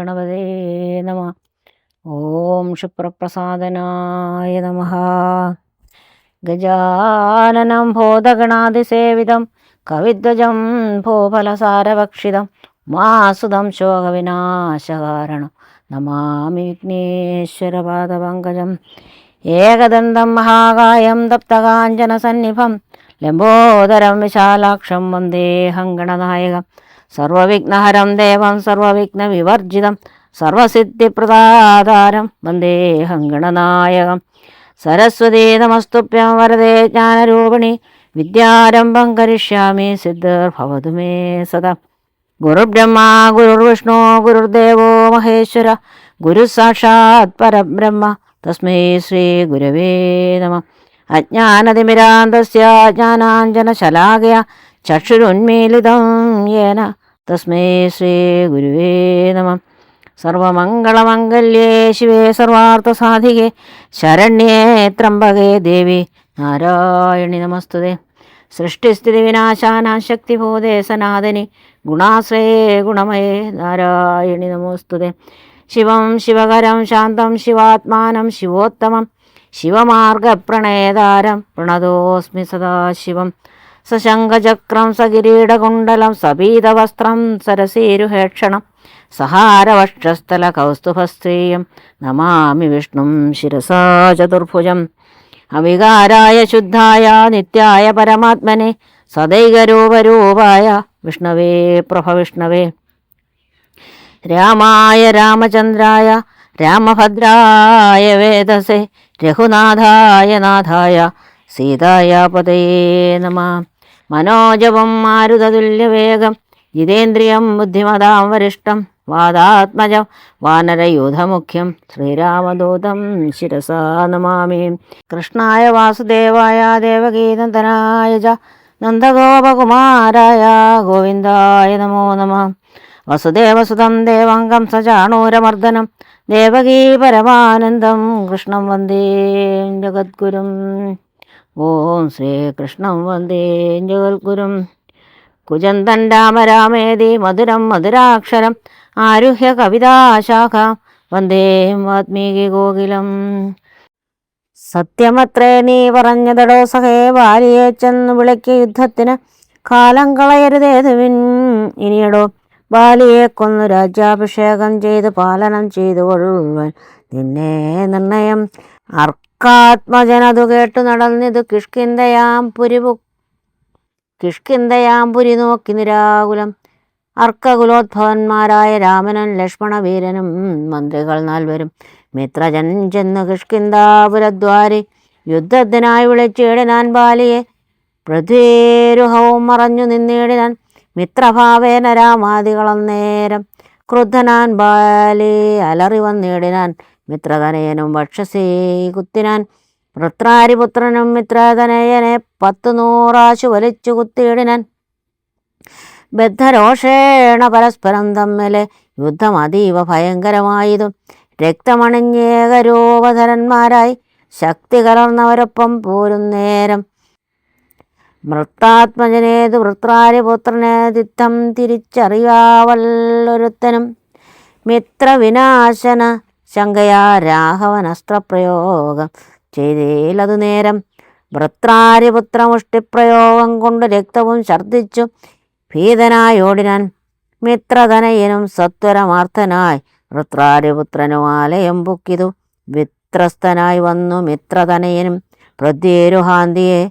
ഗണപതേ നമ. ഓം ശുപ്രപ്രസാദനായ നമ. ഗജാനനം ഭൂതഗണാതിസേവിതം കവിധ്വജം ഭൂഫലസാരഭക്ഷിതം മാസുതം ശോകവിനാശകാരണം. നമാമി വിഘ്നേശ്വരപാദപങ്കജം. ഏകദന്തം മഹാകായം തപ്തകാഞ്ചനസന്നിഭം ലംബോദരം വിശാലാക്ഷം വന്ദേഹം ഗണനായകം സർവവിഘ്നഹരം ദേവം സർവവിഘ്ന വിവർജിതം സർവസിദ്ധിപ്രദാതാരം വന്ദേഹം ഗണനായകം സരസ്വതീ നമസ്തുഭ്യം വരദേ ജ്ഞാനരൂപിണി വിദ്യാരംഭം കരിഷ്യാമി സിദ്ധിർഭവതു മേ സദാ. ഗുരുബ്രഹ്മ ഗുരുർവിഷ്ണു ഗുരുദേവോ മഹേശ്വര ഗുരു സാക്ഷാത് പരബ്രഹ്മ തസ്മൈ ശ്രീ ഗുരവേ നമ. അജ്ഞാനതിമിരാന്തസ്യ ജ്ഞാനാഞ്ജനശലാകയ ചക്ഷുരുന്മീലിതം യേന. തസ്മൈ ശ്രീ ഗുരുവേ നമ. സർവമംഗളമംഗല്യേ ശിവേ സർവാർത്ഥസാധികേ. ശരണ്യേ ത്രംബകേ ദേവി നാരായണി നമസ്തുതേ. സൃഷ്ടിസ്ഥിതി വിനാശാന ശക്തിബോധേ സനാതനി. ഗുണാശ്രയേ ഗുണമയേ നാരായണി നമോസ്തുതേ. ശിവം ശിവകരം ശാന്തം ശിവാത്മാനം ശിവോത്തമം. ശിവമാർഗപ്രണേതാരം പ്രണതോസ്മി സദാശിവം. സശങ്കചക്രം സകിരീടകുണ്ടലം സപീതവസ്ത്രം സരസീരുഹേക്ഷണം സഹാരവക്ഷസ്ഥല കൗസ്തുഭസ്ത്രീയം നമാമി വിഷ്ണും ശിരസാ ചതുർഭുജം. അവികാരായ ശുദ്ധായ നിത്യായ പരമാത്മനെ സദൈകരൂപരൂപായ വിഷ്ണവേ പ്രഭവിഷ്ണവേ. രാമായ രാമചന്ദ്രായ രാമഭദ്രായ വേദസേ രഘുനാഥായ നാഥായ സീതായ പതയേ നമ. മനോജപം മാരുതതുല്യവേഗം ജിതേന്ദ്രിയം ബുദ്ധിമതാം വരിഷ്ടം വാദാത്മജം വാനരയൂഥമുഖ്യം. ശ്രീരാമദൂതം ശിരസാ നമാമി. കൃഷ്ണായ വാസുദേവായ ദേവഗീതനായ ച നന്ദഗോപകുമാരായ ഗോവിന്ദായ നമോ നമ. വസുദേവസുതം ദേവാംഗം സചാണൂരമർദ്ദനം. ദേവകീ പരമാനന്ദം കൃഷ്ണം വന്ദേ ജഗദ്ഗുരും. ഓം ശ്രീകൃഷ്ണം വന്ദേ ജഗൽഗുരും കുജന്തൻ മധുരം മധുരാക്ഷരം ആരുഹ്യ കവിതാശാഖ. വന്ദേ വാത്മീകി ഗോകുലം. സത്യമത്രേ നീ പറഞ്ഞതടോ സഹേ ഭാര്യയെ ചെന്ന് വിളിക്ക് യുദ്ധത്തിന് കാലം കളയരുതേതുവിൻ. ഇനിയടോ ബാലിയെ കൊന്നു രാജ്യാഭിഷേകം ചെയ്ത് പാലനം ചെയ്തു കൊള്ളുവൻ നിന്നെ നിർണയം അർക്കാത്മജനതു കേട്ടു നടന്നിതു കിഷ്കിന്തയാം പുരിപു കിഷ്കിന്തയാമ്പുരി നോക്കി നിരാകുലം. അർക്കകുലോദ്ഭവന്മാരായ രാമനും ലക്ഷ്മണവീരനും മന്ത്രികൾ നാൽവരും. മിത്രജൻ ചെന്ന് കിഷ്കിന്താപുരദ്വാരി യുദ്ധത്തിനായി വിളിച്ചിടിനാൻ ബാലിയെ. പൃഥ്വീരുഹവും മറഞ്ഞു നിന്നിടിനാൻ മിത്രഭാവേന രാമാദികളന്നേരം ക്രുദ്ധനാൻ ബാലി അലറി വന്നിടിനാൻ മിത്രതനയനും വക്ഷസേ കുത്തിനാൻ. വൃത്രാരിപുത്രനും മിത്രതനയനെ പത്തു നൂറാശു വലിച്ചു കുത്തിയിടിനാൻ. ബദ്ധരോഷേണ പരസ്പരം തമ്മിലെ യുദ്ധം അതീവ ഭയങ്കരമായതും. രക്തമണിഞ്ഞേകരൂപധരന്മാരായി ശക്തി കലർന്നവരൊപ്പം പോരും നേരം. മൃത്താത്മജനേതു വൃത്രാരിപുത്രനേതിത്തം തിരിച്ചറിയാവല്ലൊരുത്തനും. മിത്രവിനാശന ശങ്കയാ രാഘവനസ്ത്രപ്രയോഗം ചെയ്തേലതു നേരം. വൃത്രാരിപുത്രമുഷ്ടിപ്രയോഗം കൊണ്ട് രക്തവും ഛർദ്ദിച്ചു. ഭീതനായോടിനാൻ മിത്രധനയനും സത്വരമാർത്ഥനായി വൃത്രാരിപുത്രനും ആലയം പൊക്കിതു. വിത്രസ്തനായി വന്നു മിത്രധനയനും പ്രത്യേരുഹാന്തിയെ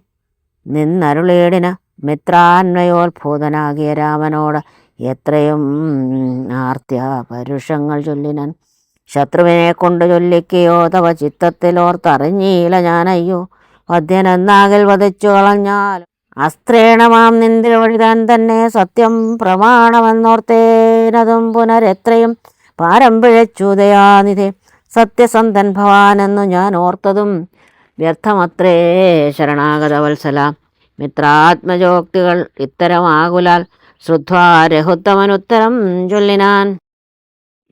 നിന്നരുളേടിന മിത്രാന്വയോത്ഭൂതനാകിയ രാമനോട് എത്രയും ആർത്തിയ പരുഷങ്ങൾ ചൊല്ലിനാൻ. ശത്രുവിനെ കൊണ്ട് ചൊല്ലിക്കയോ തവ ചിത്തത്തിലോർത്തറിഞ്ഞീല ഞാനയ്യോ. വധ്യനെന്നാകിൽ വധിച്ചു കളഞ്ഞാൽ അസ്ത്രേണമാം നിന്ദിൽ വഴുതാൻ തന്നെ സത്യം പ്രമാണമെന്നോർത്തേനതും പുനരെത്രയും പാരം പിഴച്ചുദയാനിധി സത്യസന്ധൻ ഭവാനെന്നു ഞാൻ ഓർത്തതും വ്യർത്ഥമത്രേ ശരണാഗത വത്സല മിത്രാത്മജോക്തികൾ ഇത്തരമാകുലാൽ ശ്രുത്വാ രഹുത്തമനുത്തരം ചൊല്ലിനാൻ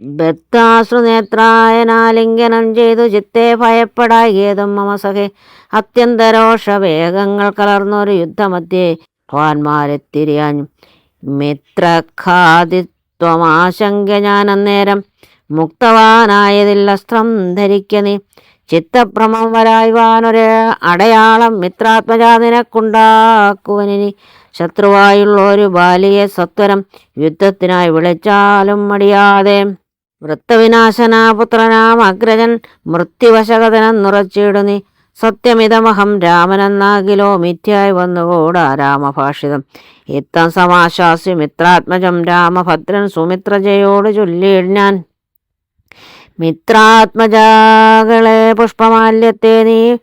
ബദ്ധാശ്രുനേത്രായനാലിംഗനം ചെയ്തു ചിത്തെ ഭയപ്പെടാകിയതും മമ സഖേ. അത്യന്തരോഷവേഗങ്ങൾ കലർന്നൊരു യുദ്ധമധ്യേ ഭവാന്മാരെത്തിരിയാൻ മിത്രഖാദിത്വമാശങ്ക ഞാൻ അന്നേരം മുക്തവാനായതില്ലസ്ത്രം ധരിക്ക നീ. ചിത്തഭ്രമം വരായുവാനൊരു അടയാളം മിത്രാത്മജാ നിനക്കുണ്ടാക്കുവനിനി ശത്രുവായുള്ള ഒരു ബാലിയെ സത്വരം യുദ്ധത്തിനായി വിളിച്ചാലും മടിയാതെ വൃത്തവിനാശനാപുത്രനാം അഗ്രജൻ മൃത്യുവശകതനം നിറച്ചിടുന്നി സത്യമിതമഹം രാമനെന്നാകിലോ മിഥ്യായി വന്നുകൂടാ രാമഭാഷിതം. ഇത്തം സമാശാസ്യ മിത്രാത്മജം രാമഭദ്രൻ സുമിത്രജയോട് ചൊല്ലിയിടാൻ മിത്രാത്മജാകളെ പുഷ്പമാല്യത്തെ നീ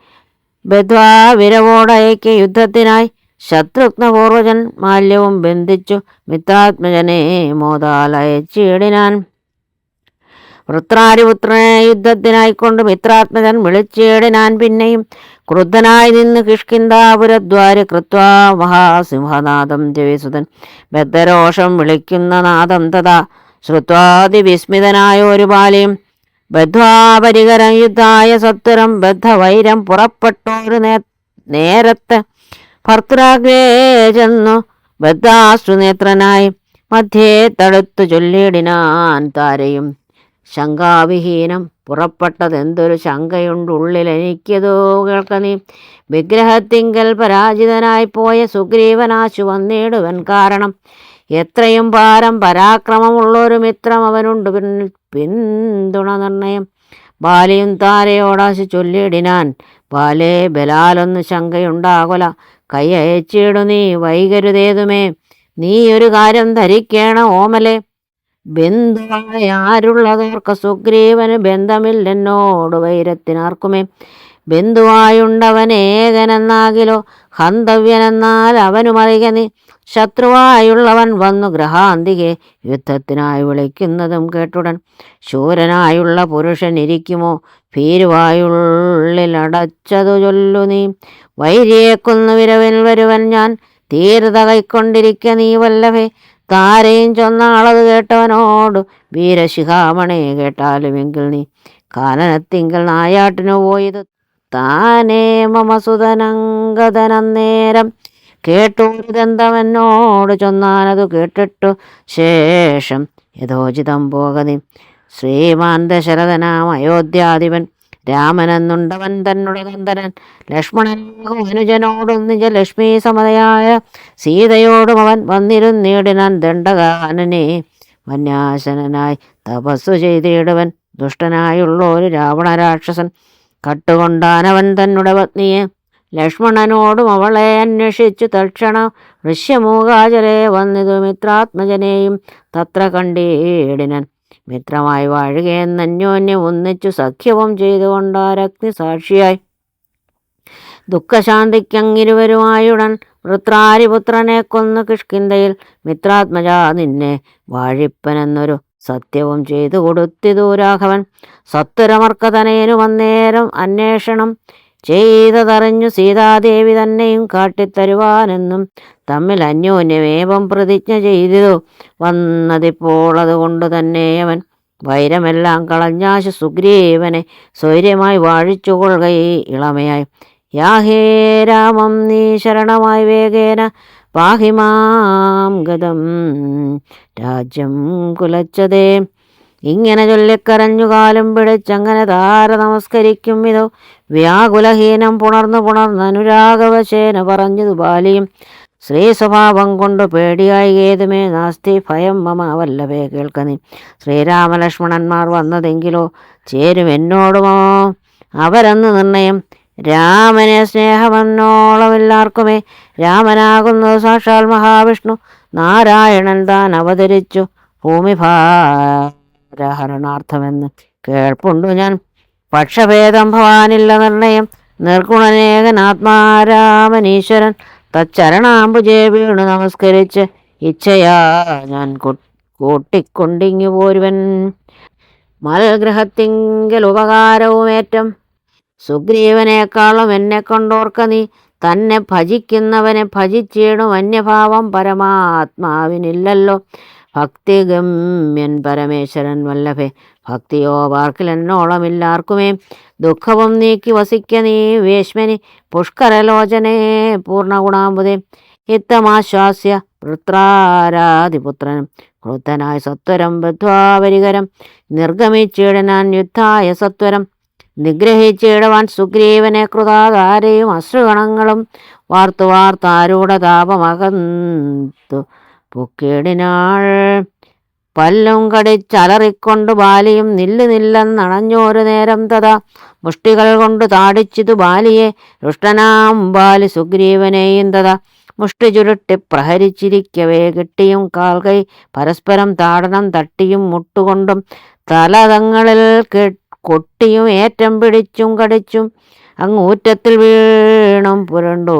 ബദ്വാ വിരവോടയക്ക് യുദ്ധത്തിനായി ശത്രുഘ്നപൂർവജൻ മാല്യവും ബന്ധിച്ചു മിത്രാത്മജനെ മോതാലയച്ചിടിനാൻ വൃത്രാരിപുത്രനെ യുദ്ധത്തിനായിക്കൊണ്ട് മിത്രാത്മജൻ വിളിച്ചേടിനാൻ പിന്നെയും. ക്രുദ്ധനായി നിന്ന് കിഷ്കിന്താപുരദ്വാര കൃത്വാ മഹാസിംഹനാദം ജവിസുതൻ ബദ്ധരോഷം വിളിക്കുന്ന നാദം തഥാ ശ്രുത്വാതിവിസ്മിതനായ ഒരു ബാലിയും ബദ്ധ്വാപരികരം യുദ്ധായ സത്വരം ബദ്ധവൈരം പുറപ്പെട്ടോരു നേ നേരത്തെ ഭർത്തൃഗ്രേ ചെന്നു ബദ്ധാശ്രുനേത്രനായി. മധ്യേ തടുത്തു ചൊല്ലിടിനാൻ താരയും. ശങ്കാവിഹീനം പുറപ്പെട്ടതെന്തൊരു കേൾക്ക നീ. വിഗ്രഹത്തിങ്കൽ പരാജിതനായി പോയ സുഗ്രീവനാശു വന്നിടുവൻ കാരണം. എത്രയും ഭാരം പരാക്രമമുള്ളൊരു മിത്രം അവനുണ്ട് പിന്തുണ നിർണയം. ബാലിയും താരയോടാശി ചൊല്ലിടിനാൻ ബാലേ ബലാലൊന്ന് ശങ്കയുണ്ടാകുല. കൈ അയച്ചിടു നീ വൈകരുതേതുമേ. നീ ഒരു കാര്യം ധരിക്കേണ ഓമലെ. ബന്ധുവായ ആരുള്ളതോർക്ക് സുഗ്രീവന് ബന്ധമില്ലെന്നോട് വൈരത്തിനാർക്കുമേ? ബന്ധുവായുണ്ടവൻ ഏകനെന്നാകിലോ? ഹന്തവ്യനെന്നാൽ അവനുമറിയ നീ. ശത്രുവായുള്ളവൻ വന്നു ഗ്രഹാന്തികെ. യുദ്ധത്തിനായി വിളിക്കുന്നതും കേട്ടുടൻ. ശൂരനായുള്ള പുരുഷൻ ഇരിക്കുമോ? ഭീരുവായുള്ളിലടച്ചതു ചൊല്ലു നീ. വൈരിയേക്കുന്നു വിരവിൽ വരുവൻ ഞാൻ. തീരത കൈക്കൊണ്ടിരിക്ക നീ വല്ലഭേ. താരയും ചൊന്നാളത് കേട്ടവനോട് വീരശിഖാമണി കേട്ടാലുമെങ്കിൽ നീ കാനനത്തിങ്കൽ നായാട്ടിനു പോയത് താനേ മമസുതനങ്കതനന്നേരം കേട്ടു കേട്ടൂരിതെന്തവനോട് ചൊന്നാനതു കേട്ടിട്ടു ശേഷം യഥോചിതം പോകതി ശ്രീമാൻ ദശരഥനാം അയോധ്യാധിപൻ രാമനെന്നുണ്ടവൻ തന്നുടെ ലക്ഷ്മണൻ അനുജനോടൊന്നിച്ച ലക്ഷ്മി സമതയായ സീതയോടും അവൻ വന്നിരുന്നീടിനാൻ ദണ്ഡകാനനെ. വന്യാസനായി തപസ്സു ചെയ്തിടുവൻ ദുഷ്ടനായുള്ള ഒരു രാവണ രാക്ഷസൻ കട്ടുകൊണ്ടാനവൻ തന്നുടെ പത്നിയെ. ലക്ഷ്മണനോടും അവളെ അന്വേഷിച്ചു തൽക്ഷണം ഋഷ്യമൂകാചരെ വന്നിതു മിത്രാത്മജനെയും തത്ര കണ്ടീടിനൻ. മിത്രമായി വാഴുകയെന്ന് അന്യോന്യം ഒന്നിച്ചു സഖ്യവും ചെയ്തുകൊണ്ടാരഗ്നി സാക്ഷിയായി. ദുഃഖശാന്തിക്കങ്ങിരുവരുമായുടൻ വൃത്രാരിപുത്രനെ കൊന്നു കിഷ്കിന്തയിൽ മിത്രാത്മജ നിന്നെ വാഴിപ്പനെന്നൊരു സത്യവും ചെയ്തു കൊടുത്തിതു രാഘവൻ. സത്വരമർക്കതനേനു വന്നേരം അന്വേഷണം ചെയ്തതറിഞ്ഞു സീതാദേവി തന്നെയും കാട്ടിത്തരുവാനെന്നും തമ്മിൽ അന്യോന്യമേവം പ്രതിജ്ഞ ചെയ്തിതു വന്നതിപ്പോൾ അതുകൊണ്ട് തന്നെ അവൻ വൈരമെല്ലാം കളഞ്ഞാശു സുഗ്രീവനെ സ്വൈര്യമായി വാഴിച്ചുകൊള്ളുകയി ഇളമയായി. യാഹേ രാമം നീ ശരണമായി വേഗേന പാഹിമാം ഗതം രാജ്യം കുലച്ചതേ. ഇങ്ങനെ ചൊല്ലിക്കരഞ്ഞു കാലും പിടിച്ചങ്ങനെ താര നമസ്കരിക്കും ഇതോ. വ്യാകുലഹീനം പുണർന്നു പുണർന്ന് അനുരാഗവശേന പറഞ്ഞതു ബാലിയും. ശ്രീ സ്വഭാവം കൊണ്ട് പേടിയായി ഏതുമേ നാസ്തി ഭയം മമ വല്ലവേ കേൾക്കനി. ശ്രീരാമലക്ഷ്മണന്മാർ വന്നതെങ്കിലോ ചേരും എന്നോടുമോ? അവരെന്ന് നിർണയം? രാമനെ സ്നേഹമെന്നോളമെല്ലാവർക്കുമേ രാമനാകുന്നു സാക്ഷാൽ മഹാവിഷ്ണു. നാരായണൻ താൻ അവതരിച്ചു. ഭൂമിഭാരഹരണാർത്ഥമെന്ന് കേൾപ്പുണ്ടു ഞാൻ. പക്ഷഭേദം ഭവാനില്ല നിർണയം. നിർഗുണനേകനാത്മാരാമനീശ്വരൻ തച്ചരണാമ്പുജേ വീണു നമസ്കരിച്ച് ഇച്ഛയാ ഞാൻ കൂട്ടിക്കൊണ്ടിങ്ങി പോരുവൻ മൽഗ്രഹത്തിങ്കൽ ഉപകാരവുമേറ്റം. സുഗ്രീവനേക്കാളും എന്നെ കൊണ്ടോർക്ക നീ. തന്നെ ഭജിക്കുന്നവനെ ഭജിച്ചിടും അന്യഭാവം പരമാത്മാവിനില്ലല്ലോ. ഭക്തിഗമ്യൻ പരമേശ്വരൻ വല്ലഭേ ഭക്തിയോ പാർക്കിലെന്നോളമില്ലാർക്കുമേ ദുഃഖവും നീക്കി വസിക്ക നീ വേശ്മനി പുഷ്കരലോചനേ പൂർണഗുണാമ്പുതേ ഇത്തമാശ്വാസ്യ വൃത്രാരാധിപുത്രനും ക്രുദ്ധനായ സത്വരം ബദ്ധ്വാപരികരം നിർഗമിച്ചിടനാൻ യുദ്ധായ സത്വരം നിഗ്രഹിച്ചിടുവാൻ സുഗ്രീവനെ കൃതാകാരയും അശ്രുഗണങ്ങളും വാർത്തു വാർത്താരൂഢ താപമകന്തു പൊക്കിടിനാൾ പല്ലും കടിച്ചലറിക്കൊണ്ട് ബാലിയും നില്ല് നില്ലെന്നണഞ്ഞോരു നേരം തഥാ മുഷ്ടികൾ കൊണ്ട് താടിച്ചിതു ബാലിയെ രുഷ്ടനാം ബാലി സുഗ്രീവനെയും തഥാ മുഷ്ടി ചുരുട്ടി പ്രഹരിച്ചിരിക്കവേ കിട്ടിയും കാൽകൈ പരസ്പരം താടനം തട്ടിയും മുട്ടുകൊണ്ടും തലതങ്ങളിൽ കൊട്ടിയും ഏറ്റം പിടിച്ചും കടിച്ചും അങ്ങ് ഊറ്റത്തിൽ വീണും പുരണ്ടു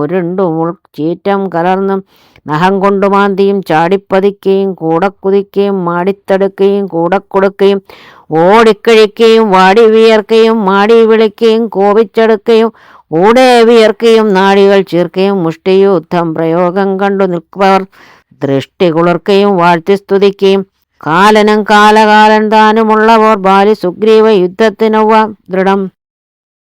ഉരുണ്ടും ചീറ്റം കലർന്നും നഖം കൊണ്ടു മാന്തിയും ചാടിപ്പതിക്കുകയും കൂടെ കുതിക്കുകയും മാടിത്തടുക്കുകയും കൂടെ കൊടുക്കുകയും ഓടിക്കഴിക്കുകയും വാടി വിയർക്കുകയും മാടി വിളിക്കുകയും കോപിച്ചെടുക്കുകയും ഊടെ വിയർക്കുകയും നാടികൾ ചീർക്കുകയും മുഷ്ടിയുദ്ധം പ്രയോഗം കണ്ടു നിൽപ്പവർ ദൃഷ്ടി കുളിർക്കുകയും വാഴ്ത്തി സ്തുതിക്കുകയും കാലനും കാലകാലൻ താനുമുള്ളവർ ബാലി സുഗ്രീവ യുദ്ധത്തിനൊവ ദൃഢം.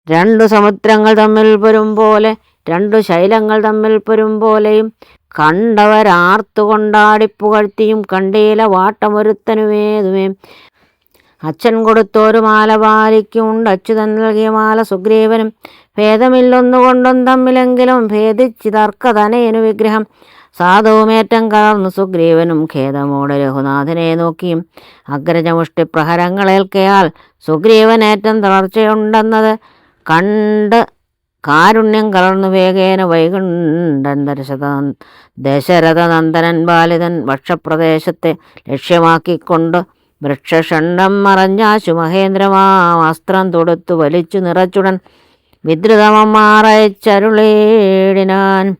രണ്ടു സമുദ്രങ്ങൾ തമ്മിൽ വരും പോലെ രണ്ടു ശൈലങ്ങൾ തമ്മിൽ പൊരും പോലെയും കണ്ടവരാർത്തുകൊണ്ടാടിപ്പുകഴ്ത്തിയും കണ്ടീല വാട്ടമൊരുത്തനുമേതുമേ അച്ഛൻ കൊടുത്തോരു മാല പാലിക്കുണ്ട് അച്യുതൻ നൽകിയ മാല സുഗ്രീവനും ഭേദമില്ലൊന്നുകൊണ്ടും തമ്മിലെങ്കിലും ഭേദിച്ച് തർക്കതനയനു വിഗ്രഹം. സാധുവുമേറ്റം കലർന്നു സുഗ്രീവനും ഖേദമോട് രഘുനാഥനെ നോക്കിയും അഗ്രജമുഷ്ടി പ്രഹരങ്ങളേൽക്കയാൽ സുഗ്രീവനേറ്റം തളർച്ചയുണ്ടെന്നത് കണ്ട് കാരുണ്യം കലർന്നു വേഗേന വൈകുണ്ഠൻ ദശരഥ ദശരഥനന്ദനൻ ബാലിതൻ വക്ഷപ്രദേശത്തെ ലക്ഷ്യമാക്കിക്കൊണ്ട് വൃക്ഷഷണ്ഡം മറഞ്ഞാശു മഹേന്ദ്രമാസ്ത്രം തൊടുത്തു വലിച്ചു നിറച്ചുടൻ വിദ്രുതമമാറയച്ചരുളേടിനാൻ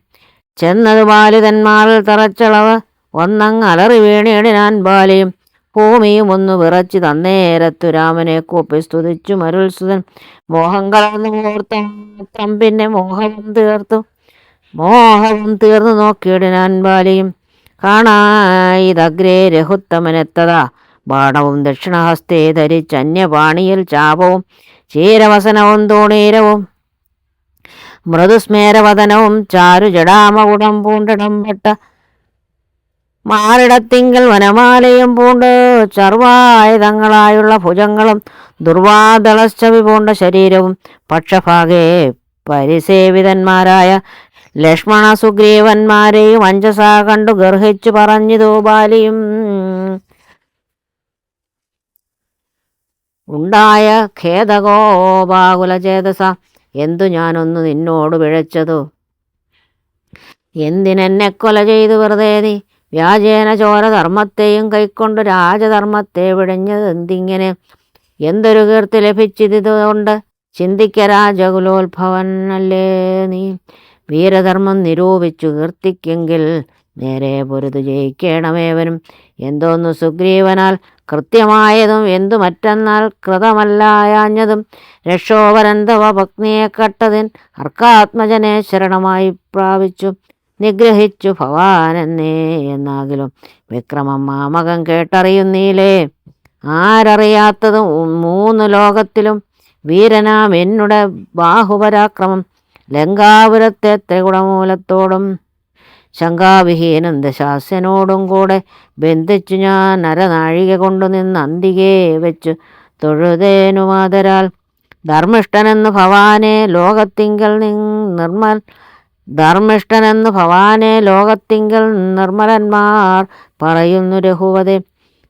ചെന്നത് ബാലിതന്മാരിൽ തറച്ചളവ് ഒന്നങ് അലറി വീണേടിനാൻ ബാലിയും ഭൂമിയും ഒന്ന് വിറച്ചു തന്നേരത്തു രാമനെ കൂപ്പി സ്തുതിച്ചു മരുത്സുതൻ മോഹം കളർന്നു ഓർത്തം പിന്നെ മോഹം തീർത്തു. മോഹവും തീർന്നു നോക്കിയിടിനാൻ ബാലിയും കാണായിതഗ്രേ രഘുത്തമനെത്തതാ. ബാണവും ദക്ഷിണഹസ്തേ ധരിച്ചന്യപാണിയിൽ ചാപവും ചീരവസനവും തൂണീരവും മൃദുസ്മേരവദനവും ചാരു ജടാമകുടം പൂണ്ടിടംപെട്ട മാറിടത്തിങ്കൽ വനമാലയും പൂണ്ട് ചർവായുധങ്ങളായുള്ള ഭുജങ്ങളും ദുർവാദളശ്ചവി പൂണ്ട ശരീരവും പക്ഷഭാഗേ പരിസേവിതന്മാരായ ലക്ഷ്മണ സുഗ്രീവന്മാരെയും അഞ്ചസാ കണ്ടു ഗർഹിച്ചു പറഞ്ഞു ബാലിയും ഉണ്ടായ ഖേദകോപാകുലചേതസ എന്തു ഞാനൊന്നു നിന്നോട് പിഴച്ചതു? എന്തിനെന്നെ കൊല ചെയ്തു വെറുതെ നീ? വ്യാജേന ചോരധർമ്മത്തെയും കൈക്കൊണ്ട് രാജധർമ്മത്തെ വിടഞ്ഞത് എന്തിങ്ങനെ? എന്തൊരു കീർത്തി ലഭിച്ചതുകൊണ്ട്? ചിന്തിക്ക രാജകുലോത്ഭവൻ അല്ലേ നീ? വീരധർമ്മം നിരൂപിച്ചു കീർത്തിക്കെങ്കിൽ നേരെ പൊരുതു ജയിക്കണമേവനും. എന്തോന്നു സുഗ്രീവനാൽ കൃത്യമായതും എന്തു മറ്റെന്നാൽ കൃതമല്ലായാഞ്ഞതും രക്ഷോപരന്തവ പത്നിയെ കട്ടതിൻ അർക്കാത്മജനെ ശരണമായി പ്രാപിച്ചു. നിഗ്രഹിച്ചു ഭവാനെന്നേ എന്നാകിലും വിക്രമം മാമകം കേട്ടറിയുന്നീലേ. ആരറിയാത്തതും മൂന്ന് ലോകത്തിലും വീരനാം എന്നുടെ ബാഹുപരാക്രമം ലങ്കാപുരത്തെ ത്രികുടമൂലത്തോടും ശങ്കാവിഹീനം ദശാസ്യനോടും കൂടെ ബന്ധിച്ചു ഞാൻ നരനാഴിക കൊണ്ടു നിന്ന് അന്തികേ വെച്ചു തൊഴുതേനുമാതരാൽ. ധർമ്മിഷ്ഠനെന്ന് ഭവാനെ ലോകത്തിങ്കൽ നിർമ്മൽ ധർമ്മിഷ്ഠനെന്ന് ഭവാനെ ലോകത്തിങ്കൽ നിർമ്മലന്മാർ പറയുന്നു രഘുവതെ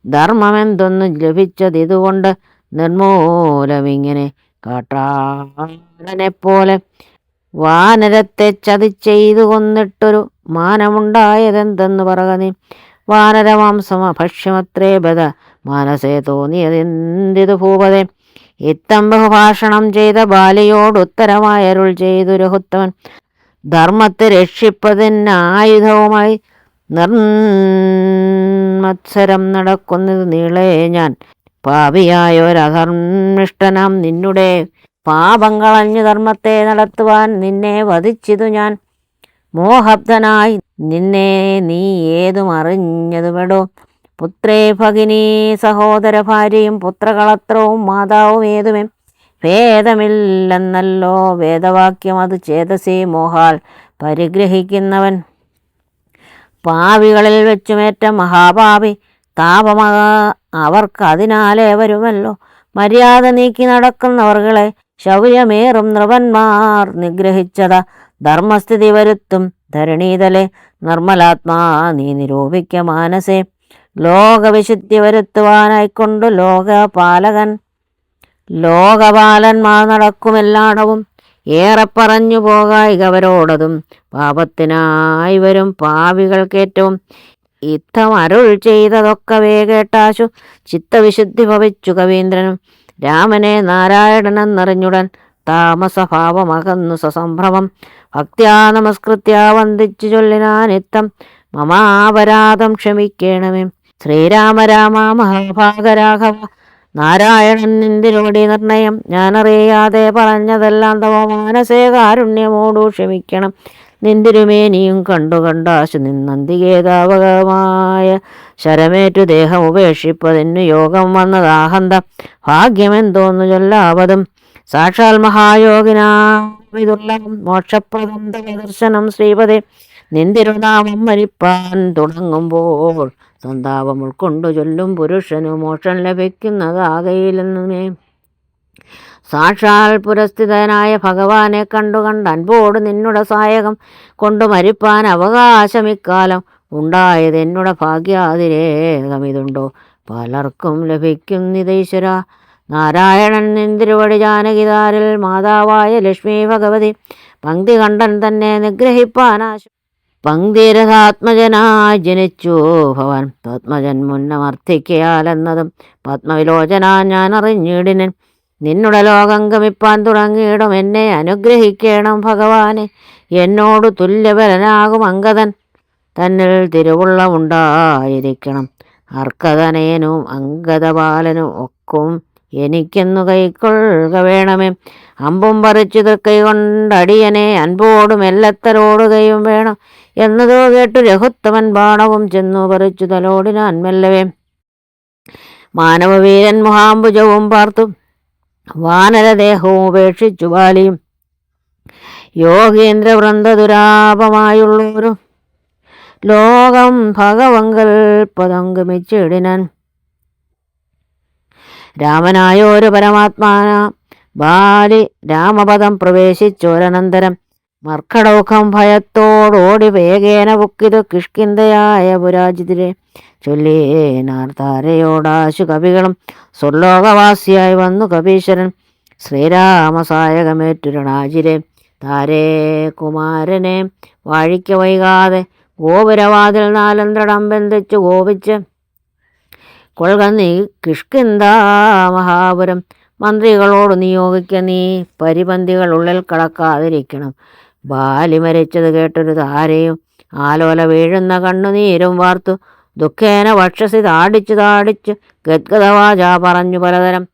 ധർമ്മമെന്തൊന്നു ലഭിച്ചതിതുകൊണ്ട് നിർമൂലമിങ്ങനെ കാട്ടാളനെ പോലെ വാനരത്തെ ചതിച്ചെയ്തു കൊന്നിട്ടൊരു മാനമുണ്ടായതെന്തെന്ന് പറക വാനരമാംസമ ഭക്ഷ്യമത്രേ ബത മനസ്സേ തോന്നിയതെന്തിതു ഭൂപതേ. ഇത്തം ബഹുഭാഷണം ചെയ്ത ബാലിയോട് ഉത്തരമായരുൾ ചെയ്തു രഘുത്തമൻ. ധർമ്മത്തെ രക്ഷിപ്പതിനായുധവുമായി നിർമത്സരം നടക്കുന്നത് നീളേ ഞാൻ. പാപിയായ ഒരധർമ്മിഷ്ടനാം നിന്നുടെ പാപം കളഞ്ഞു ധർമ്മത്തെ നടത്തുവാൻ നിന്നെ വധിച്ചതു ഞാൻ. മോഹബ്ധനായി നിന്നെ നീ ഏതും അറിഞ്ഞതുമെടോ. പുത്രേ ഭഗിനി സഹോദര ഭാര്യയും പുത്രകളത്രവും മാതാവും ഏതുമേ? ഭേദമില്ലെന്നല്ലോ വേദവാക്യം അത് ചേതസേ മോഹാൽ പരിഗ്രഹിക്കുന്നവൻ. പാവികളിൽ വെച്ചുമേറ്റ മഹാപാപി താപമക അവർക്ക് അതിനാലേ വരുമല്ലോ. മര്യാദ നീക്കി നടക്കുന്നവർകളെ ശൗര്യമേറും നൃപന്മാർ നിഗ്രഹിച്ചത ധർമ്മസ്ഥിതി വരുത്തും ധരണീതലെ നിർമ്മലാത്മാ നീ നിരൂപിക്ക മാനസേ. ലോകവിശുദ്ധി വരുത്തുവാനായിക്കൊണ്ടു ലോകപാലകൻ ലോകപാലന്മാർ നടക്കുമെല്ലാടവും ഏറെ പറഞ്ഞു പോകായികവരോടതും പാപത്തിനായി വരും പാവികൾക്കേറ്റവും. യുദ്ധം അരുൾ ചെയ്തതൊക്കവേ കേട്ടാശു ചിത്തവിശുദ്ധി ഭവിച്ചു കവീന്ദ്രനും. രാമനെ നാരായണനെന്നറിഞ്ഞുടൻ താമസഭാവമകന്നു സസംഭ്രമം. ഭക്ത്യാ നമസ്കൃത്യ വന്ദിച്ചു ചൊല്ലിനാനിത്തം മമാപരാധം ക്ഷമിക്കണമേ. ശ്രീരാമ രാമ മഹാഭാഗരാഘവ നാരായണൻ നിന്തിനോടി നിർണയം. ഞാനറിയാതെ പറഞ്ഞതെല്ലാം തവ മാനസേ കാരുണ്യമോടു ക്ഷമിക്കണം. നിന്തിരുമേനിയും കണ്ടു കണ്ടാശു നിന്നന്തികേതാവകമായ ശരമേറ്റു ദേഹം ഉപേക്ഷിപ്പതിനു യോഗം വന്നതാഹന്ത. ഭാഗ്യമെന്തോന്നു ചൊല്ലാവതും. സാക്ഷാൽ മഹായോഗിനാ മോക്ഷപ്രദം തവ ദർശനം ശ്രീപതി. നിന്തിരുനാമം മരിപ്പാൻ തുടങ്ങുമ്പോൾ സന്താപം ഉൾക്കൊണ്ടു ചൊല്ലും പുരുഷനു മോക്ഷം ലഭിക്കുന്നതാകയില്ലെന്നേ. സാക്ഷാൽ പുരസ്ഥിതനായ ഭഗവാനെ കണ്ടു കണ്ട് അൻപോട് നിന്നുടെ സായകം കൊണ്ടു മരിപ്പാൻ അവകാശം ഇക്കാലം ഉണ്ടായത് എന്നുടെ ഭാഗ്യാതിരേകമിതുണ്ടോ പലർക്കും ലഭിക്കും നിതീശ്വര നാരായണൻ നിന്തിരുവടി ജാനകിതാരിൽ മാതാവായ ലക്ഷ്മി ഭഗവതി പങ്ക്തി കണ്ടൻ തന്നെ നിഗ്രഹിപ്പാനാശു പങ്ക്തിരഥാത്മജനായി ജനിച്ചു. ഭവൻ പത്മജൻ മുന്നമർത്ഥിക്കയാലെന്നതും പത്മവിലോചന ഞാൻ അറിഞ്ഞിടിനൻ നിന്നുടെ ലോകം ഗമിപ്പാൻ തുടങ്ങിയിടും. എന്നെ അനുഗ്രഹിക്കണം ഭഗവാനെ. എന്നോട് തുല്യബലനാകും അങ്കദൻ. തന്നിൽ തിരുവുള്ളമുണ്ടായിരിക്കണം അർക്കതനേനും അങ്കദപാലനും ഒക്കും എനിക്കെന്നു കൈക്കൊള്ളുക വേണമേ. അമ്പും പറിച്ചു തൃക്കൈ അൻപോടും മെല്ലത്തലോടുകയും വേണം. എന്നതോ കേട്ടു രഘുത്തമൻ ബാണവും ചെന്നു പറിച്ചു തലോടിനാൻ മെല്ലവേ മാനവവീരൻ മുഹാംബുജവും പാർത്തു. വാനരദേഹവും ഉപേക്ഷിച്ചു ബാലിയും. യോഗേന്ദ്ര വൃന്ദദുരാപമായുള്ളൊരു ലോകം ഭഗവങ്കൽ രാമനായോ ഒരു പരമാത്മാന ബാലി രാമപദം പ്രവേശിച്ചൊരനന്തരം മർക്കടൗഖം ഭയത്തോടോടി വേഗേന പൊക്കിതു കിഷ്കിന്തയായ പുരാജിതിരെ ചൊല്ലിയേനാർത്താരയോടാശു കവികളും സ്വർലോകവാസിയായി വന്നു കപീശ്വരൻ ശ്രീരാമസായകമേറ്റുരണാജിരെ താരേ കുമാരനെ വാഴിക്ക വൈകാതെ ഗോപുരവാതിൽ നാലന്ത്രടം ബന്ധിച്ചു ഗോപിച്ച് കൊൽകന്നി കിഷ്കിന്ത മഹാപുരം മന്ത്രികളോട് നിയോഗിക്ക നീ പരിപന്തികൾ ഉള്ളിൽ കടക്കാതിരിക്കണം. ബാലി മരിച്ചത് കേട്ടൊരു താരയും ആലോല വീഴുന്ന കണ്ണുനീരും വാർത്തു ദുഃഖേന വക്ഷസി താടിച്ചു താടിച്ചു ഗദ്ഗതവാച പറഞ്ഞു പലതരം.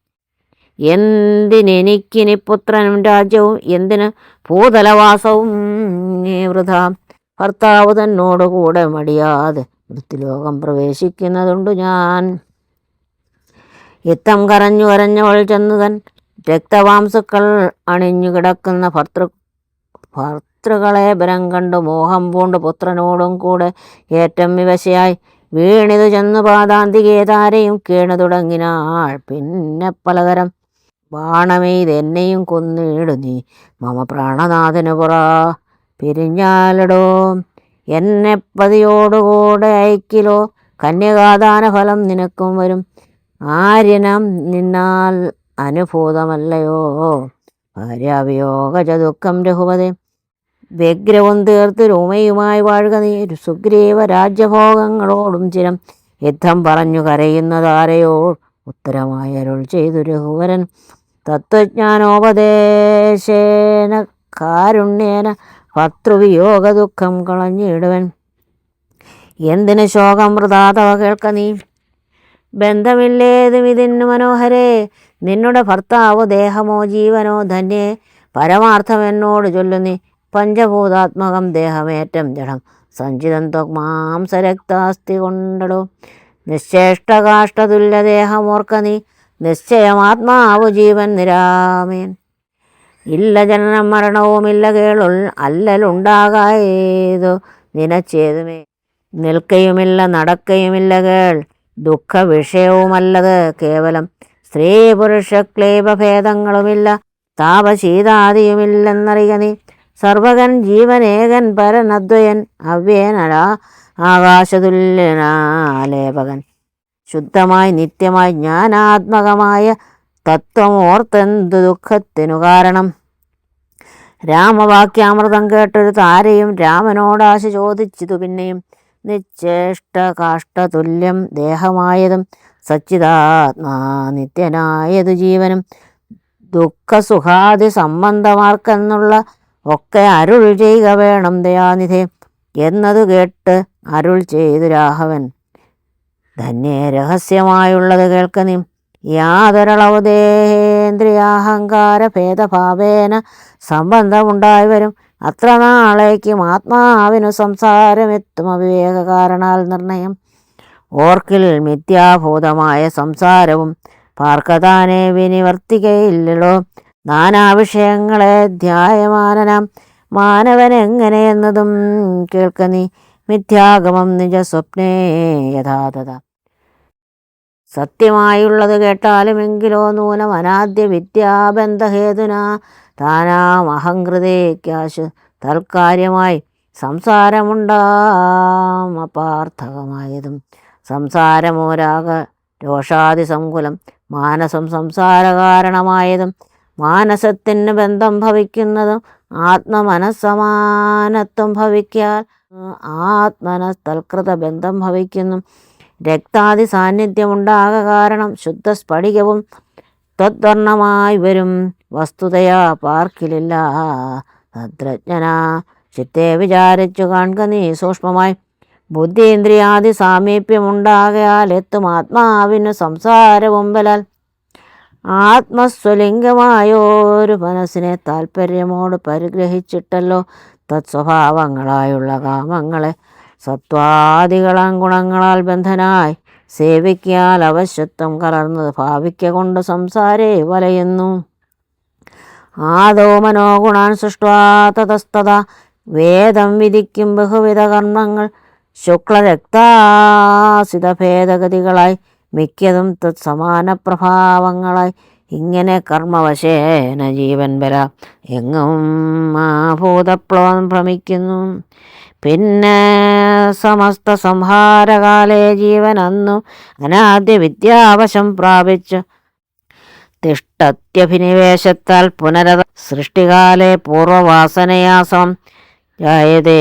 എന്തിനെനിക്കിനി പുത്രനും രാജ്യവും എന്തിന് ഭൂതലവാസവും? വൃഥ. ഭർത്താവ് തന്നോടുകൂടെ മടിയാതെ വൃത്തിലോകം പ്രവേശിക്കുന്നതുണ്ട് ഞാൻ. യുദ്ധം കരഞ്ഞു കരഞ്ഞവൾ ചെന്നുതൻ രക്തവാംസുക്കൾ അണിഞ്ഞു കിടക്കുന്ന ഭർത്തൃ ഭർത്തൃകളെ ബലം കണ്ടു മോഹം പൂണ്ട് പുത്രനോടും കൂടെ ഏറ്റം വിവശയായി. വീണിതു ചെന്നു പാതാന്തികേതാരെയും കേണു തുടങ്ങിനാൾ. പിന്നെ പലതരം ബാണമെയ്ത് എന്നെയും കൊന്നിടു നീ. മമ പ്രാണനാഥനു പുറ പിരിഞ്ഞാലടോ. എന്നെ പതിയോടുകൂടെ അയക്കിലോ. കന്യകാദാന ഫലം നിനക്കും വരും. ആര്യനം നിന്നാൽ അനുഭൂതമല്ലയോ? ഭാര്യാവിയോഗ ദുഃഖം രഘുപതി. വ്യഗ്രവും തീർത്ത് രൂമയുമായി വാഴുക നീ. സുഗ്രീവ രാജ്യഭോഗങ്ങളോടും ചിരം യുദ്ധം പറഞ്ഞു കരയുന്നതാരയോ? ഉത്തരമായി അരുൾ ചെയ്തു രഘുവരൻ. തത്വജ്ഞാനോപദേശേന കാരുണ്യേന ഭർത്തൃവിയോഗ ദുഃഖം കളഞ്ഞിടുവൻ. എന്തിന് ശോകം വൃതാതവ കേൾക്ക നീ? ബന്ധമില്ലേതും ഇതിന് മനോഹരേ. നിന്നുടെ ഭർത്താവോ ദേഹമോ ജീവനോ ധന്യേ. പരമാർത്ഥം എന്നോട് ചൊല്ലുന്നി. പഞ്ചഭൂതാത്മകം ദേഹമേറ്റം ജഡം. സഞ്ചിതം ത്വമാംസരക്താസ്തി കൊണ്ടടോ. നിശ്ചേഷ്ടകാഷ്ടതുല്യദേഹമോർക്ക നീ നിശ്ചയമാത്മാവു ജീവൻ നിരാമേൻ. ഇല്ല ജനനം മരണവുമില്ല കേളുൾ അല്ലലുണ്ടാകായതു നിനച്ചേതുമേ. നിൽക്കയുമില്ല നടക്കയുമില്ല കേൾ. ദുഃഖ വിഷയവുമല്ലത് കേവലം സ്ത്രീ പുരുഷ ക്ലേബഭേദങ്ങളുമില്ല താപശീതാദിയുമില്ലെന്നറിയ നീ. സർവകൻ ജീവനേകൻ പരനദ്വയൻ അവ്യേനരാ. ആകാശതുല്യനാലേപകൻ. ശുദ്ധമായി നിത്യമായി ജ്ഞാനാത്മകമായ തത്വമോർത്തെന്തു ദുഃഖത്തിനു കാരണം? രാമവാക്യാമൃതം കേട്ടൊരു താരയും രാമനോടാശ ചോദിച്ചതു പിന്നെയും. നിശ്ചേഷ്ട കാഷ്ടതുല്യം ദേഹമായതും സച്ചിതാത്മാ നിത്യനായതു ജീവനും ദുഃഖസുഖാദി സംബന്ധമാർക്കെന്നുള്ള ഒക്കെ അരുൾ ചെയ്യുക വേണം ദയാനിധി. എന്നതു കേട്ട് അരുൾ ചെയ്തു രാഘവൻ. ധന്യേ രഹസ്യമായുള്ളത് കേൾക്ക നീ യാതൊരളവ് ദേഹേന്ദ്രിയാഹങ്കാര ഭേദഭാവേന സംബന്ധമുണ്ടായി വരും. അത്ര നാളേക്കും ആത്മാവിനു സംസാരമെത്തും അവിവേക കാരണാൽ നിർണയം. ഓർക്കിൽ മിഥ്യാഭൂതമായ സംസാരവും പാർക്കതാനെ വിനിവർത്തിക്കയില്ലല്ലോ. നാനാവിഷയങ്ങളെ ധ്യായമാനനാം മാനവനെങ്ങനെയെന്നതും കേൾക്ക നീ. മിഥ്യാഗമം നിജ സ്വപ്നേ യഥാതഥ. സത്യമായുള്ളത് കേട്ടാലുമെങ്കിലോ നൂനം അനാദ്യ വിദ്യാബന്ധഹേതുന. താനാം അഹങ്കൃതേക്കാശ് തൽക്കാര്യമായി സംസാരമുണ്ടാം അപാർത്ഥകമായതും. സംസാരമോരാക രോഷാദി സങ്കുലം മാനസം സംസാരകാരണമായതും. മാനസത്തിന് ബന്ധം ഭവിക്കുന്നതും ആത്മമനസ്സമാനത്വം ഭവിക്കാൽ ആത്മനസ് തൽകൃത ബന്ധം ഭവിക്കുന്നു. രക്താദി സാന്നിധ്യമുണ്ടാക കാരണം ശുദ്ധസ്ഫടികവും തദ്വർണമായി വരും. വസ്തുതയാ പാർക്കിലില്ല. തദ്രജ്ഞന ചിത്തെ വിചാരിച്ചു കാണുക നീ സൂക്ഷ്മമായി. ബുദ്ധീന്ദ്രിയാദി സാമീപ്യമുണ്ടാകയാൽ എത്തും ആത്മാവിന് സംസാരവും ബലാൽ ആത്മസ്വലിംഗമായോരു മനസ്സിനെ താല്പര്യമോട് പരിഗ്രഹിച്ചിട്ടല്ലോ തത്സ്വഭാവങ്ങളായുള്ള കാമങ്ങളെ. സത്വാദികളാം ഗുണങ്ങളാൽ ബന്ധനായി സേവിക്കാൽ അവശ്യത്വം കലർന്നത് ഭാവിക്ക കൊണ്ട് സംസാരേ വലയുന്നു. ആദോ മനോഗുണാൻ സൃഷ്ടാ തതസ്തത വേദം വിധിക്കും ബഹുവിധ കർമ്മങ്ങൾ. ശുക്ലരക്താസിത ഭേദഗതികളായി മിക്കതും തത്സമാന പ്രഭാവങ്ങളായി ഇങ്ങനെ കർമ്മവശേന ജീവൻ വരാം എങ്ങും ആ ഭൂതപ്ലവം ഭ്രമിക്കുന്നു. പിന്നെ സമസ്ത സംഹാരകാലേ ജീവൻ അന്നു അനാദ്യ വിദ്യാവശം പ്രാപിച്ചു. തിഷ്ടത്യഭിനിവേശത്താൽ പുനരത സൃഷ്ടികാലെ പൂർവവാസനയാസം. ജായതേ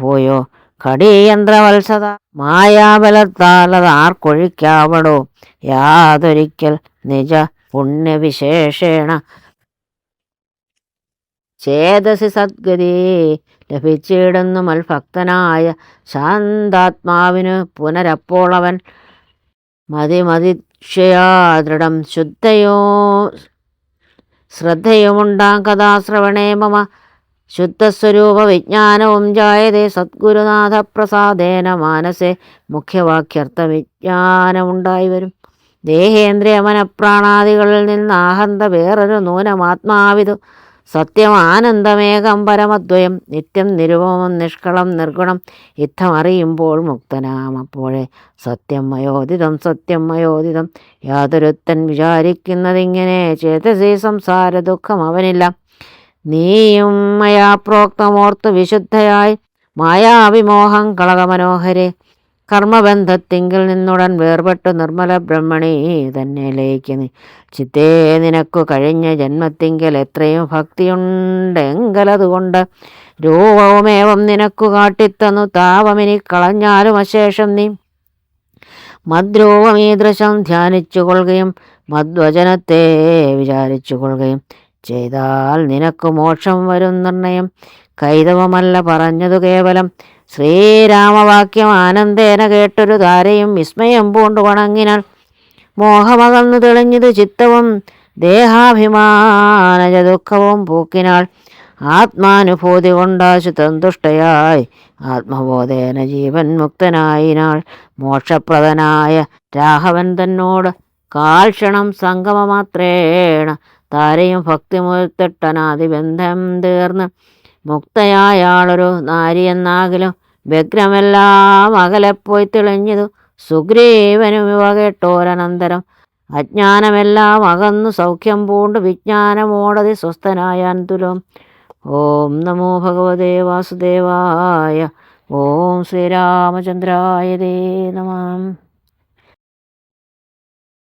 പോയോ ഘടീയന്ത്രവത്സത. മായാബലത്താൽ അത് ആർക്കൊഴിക്കാവടോ യാതൊരിക്കൽ നിജ പുണ്യവിശേഷേണ ചേതസി സദ്ഗതി ലഭിച്ചിടുന്നു മൽഭക്തനായ ശാന്താത്മാവിന് പുനരപ്പോൾ അവൻ മതിമതിക്ഷയാ ദൃഢം ശുദ്ധയോ ശ്രദ്ധയുമുണ്ടാം കഥാശ്രവണേ മമ. ശുദ്ധസ്വരൂപ വിജ്ഞാനവും ജായതേ സദ്ഗുരുനാഥ പ്രസാദേന മാനസേ മുഖ്യവാക്യർത്ഥ വിജ്ഞാനമുണ്ടായി വരും. ദേഹേന്ദ്രിയ മനപ്രാണാദികളിൽ നിന്ന് ആഹന്ത വേറൊരു നൂനമാത്മാവിതു സത്യം ആനന്ദമേകം പരമദ്വയം. നിത്യം നിരുപമം നിഷ്കളം നിർഗുണം യുദ്ധം അറിയുമ്പോൾ മുക്തനാം. അപ്പോഴേ സത്യം മയോദിതം സത്യം മയോദിതം. യാതൊരുത്തൻ വിചാരിക്കുന്നതിങ്ങനെ ചേതസി സംസാര ദുഃഖം അവനില്ല. നീയും മയാ പ്രോക്തമോർത്ത് വിശുദ്ധയായി. മായാവിമോഹം കളകമനോഹരെ. കർമ്മബന്ധത്തിങ്കിൽ നിന്നുടൻ വേർപെട്ട് നിർമ്മല ബ്രഹ്മണി തന്നെ ലയിക്കുന്നു ചിത്തേ നിനക്കു കഴിഞ്ഞ ജന്മത്തിങ്കിൽ എത്രയും ഭക്തിയുണ്ടെങ്കലതുകൊണ്ട് രൂപവുമേവം നിനക്കു കാട്ടിത്തന്നു. താപമിനി കളഞ്ഞാലും അശേഷം നീ മദ്രൂപമീദൃശം ധ്യാനിച്ചു കൊള്ളുകയും മദ്വചനത്തെ വിചാരിച്ചു കൊള്ളുകയും ചെയ്താൽ നിനക്ക് മോക്ഷം വരും നിർണയം. കൈതവമല്ല പറഞ്ഞതു കേവലം ശ്രീരാമവാക്യം ആനന്ദേന കേട്ടൊരു താരയും വിസ്മയം പൂണ്ടു വണങ്ങിനാൽ മോഹമകന്നു തെളിഞ്ഞത് ചിത്തവും ദേഹാഭിമാനജ ദുഃഖവും പൂക്കിനാൾ ആത്മാനുഭൂതി കൊണ്ടാശു തന്തുഷ്ടയായി. ആത്മബോധേന ജീവൻ മുക്തനായിനാൾ മോക്ഷപ്രദനായ രാഘവൻ തന്നോട് കാൽക്ഷണം സംഗമമാത്രേണ. താരയും ഭക്തിമുഴുത്തിട്ടനാദിബന്ധം തീർന്ന് മുക്തയായാളൊരു നാരിയെന്നാകിലും വ്യഗ്രമെല്ലാം അകലെപ്പോയി തെളിഞ്ഞതു സുഗ്രീവനും ഇവ കേട്ടോരനന്തരം. അജ്ഞാനമെല്ലാം അകന്നു സൗഖ്യം പൂണ്ട് വിജ്ഞാനമോടതി സ്വസ്ഥനായാൻ തുലം ഓം നമോ ഭഗവതേ വാസുദേവായ ഓം ശ്രീരാമചന്ദ്രായ ദേ നമ.